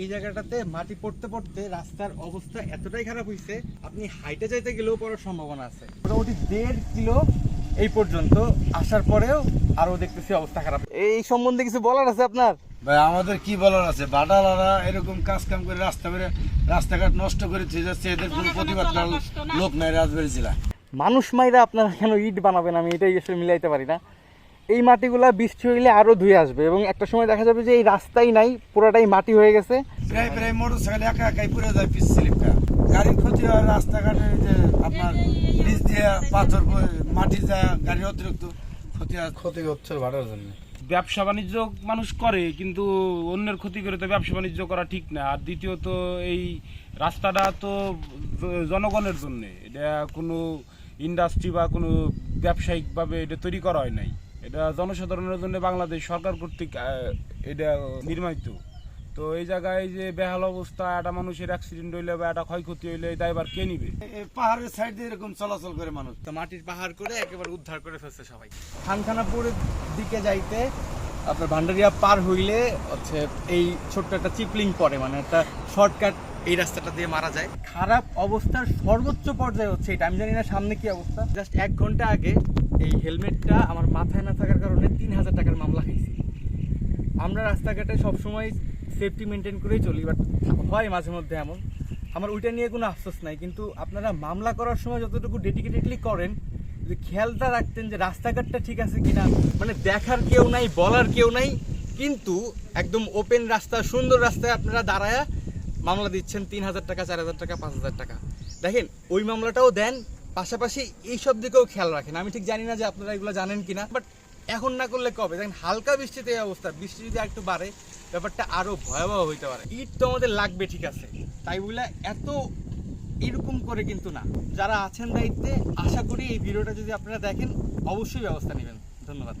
এই জায়গাটাতে মাটি পড়তে পড়তে রাস্তার অবস্থা এতটাই খারাপ হয়েছে আপনি হাইটে যাইতে গেলেও পড়ার সম্ভাবনা আছে। মোটামুটি দেড় কিলো এই পর্যন্ত আসার পরেও আরও দেখতেছি অবস্থা খারাপ। এই সম্বন্ধে কিছু বলার আছে আপনার? ভাই আমাদের কি বলার আছে? বাটালারা এরকম কাজ কাম করে রাস্তা বেড়ে রাস্তাঘাট নষ্ট করে যাচ্ছে এদের কোনো প্রতিবাদ করার লোক নাই রাজবাড়ি জেলা মানুষ মাইরা আপনারা কেন ইট বানাবেন? আমি এটাই আসলে মিলাইতে পারি না। এই মাটিগুলা বৃষ্টি হইলে আরও ধুয়ে আসবে এবং একটা সময় দেখা যাবে যে এই রাস্তাই নাই পুরোটাই মাটি হয়ে গেছে। প্রায় প্রায় মোটর সাইকেল একা একাই পুড়ে যায় পিস স্লিপটা। গাড়ির ক্ষতি হয় রাস্তাঘাটে যে আপনার নিচ দিয়ে পাথর মাটি যায় গাড়ির অতিরিক্ত ক্ষতি ক্ষতি হচ্ছে ভাড়ার জন্য। ব্যবসা বাণিজ্য মানুষ করে কিন্তু অন্যের ক্ষতি করে তো ব্যবসা বাণিজ্য করা ঠিক না। আর দ্বিতীয়ত এই রাস্তাটা তো জনগণের জন্য। এটা কোনো ইন্ডাস্ট্রি বা কোনো ব্যবসায়িকভাবে এটা তৈরি করা হয় নাই। এটা জনসাধারণের জন্য বাংলাদেশ সরকার কর্তৃক এটা নির্মিত তো এই জায়গায় যে বেহাল অবস্থা একটা মানুষের অ্যাক্সিডেন্ট হইলে বা একটা ক্ষয়ক্ষতি হইলে এই দায়বার কে নিবে? পাহাড়ের সাইড দিয়ে এরকম চলাচল করে মানুষ। তো মাটির পাহাড় করে একেবারে উদ্ধার করে ফেলছে সবাই। খানখানাপুরের দিকে যাইতে আপনার ভান্ডারিয়া পার হইলে হচ্ছে এই ছোট্ট একটা চিপলিং পড়ে মানে একটা শর্টকাট এই রাস্তাটা দিয়ে মারা যায়। খারাপ অবস্থার সর্বোচ্চ পর্যায়ে হচ্ছে এটা। আমি জানি না সামনে কি অবস্থা। জাস্ট এক ঘণ্টা আগে এই হেলমেটটা আমার মাথায় না থাকার কারণে তিন হাজার টাকার মামলা খাইছি। আমরা রাস্তাঘাটে সবসময় সেফটি মেনটেন করেই চলি বাট হয় মাঝে মধ্যে এমন। আমার ওইটা নিয়ে কোনো আফসোস নাই, কিন্তু আপনারা মামলা করার সময় যতটুকু ডেডিকেটেডলি করেন, যদি খেয়ালটা রাখতেন যে রাস্তাঘাটটা ঠিক আছে কিনা মানে দেখার কেউ নাই, বলার কেউ নাই, কিন্তু একদম ওপেন রাস্তা, সুন্দর রাস্তায় আপনারা দাঁড়ায়া মামলা দিচ্ছেন তিন হাজার টাকা, চার হাজার টাকা, পাঁচ হাজার টাকা। দেখেন, ওই মামলাটাও দেন পাশাপাশি এইসব দিকেও খেয়াল রাখেন। আমি ঠিক জানি না যে আপনারা এগুলো জানেন কি না বাট এখন না করলে কবে? দেখেন, হালকা বৃষ্টিতে এই অবস্থা। বৃষ্টি যদি একটু বাড়ে, ব্যাপারটা আরও ভয়াবহ হইতে পারে। ইট তো আমাদের লাগবে, ঠিক আছে। তাই বলে এত এরকম করে কিন্তু না। যারা আছেন দায়িত্বে, আশা করি এই ভিডিওটা যদি আপনারা দেখেন, অবশ্যই ব্যবস্থা নেবেন। ধন্যবাদ।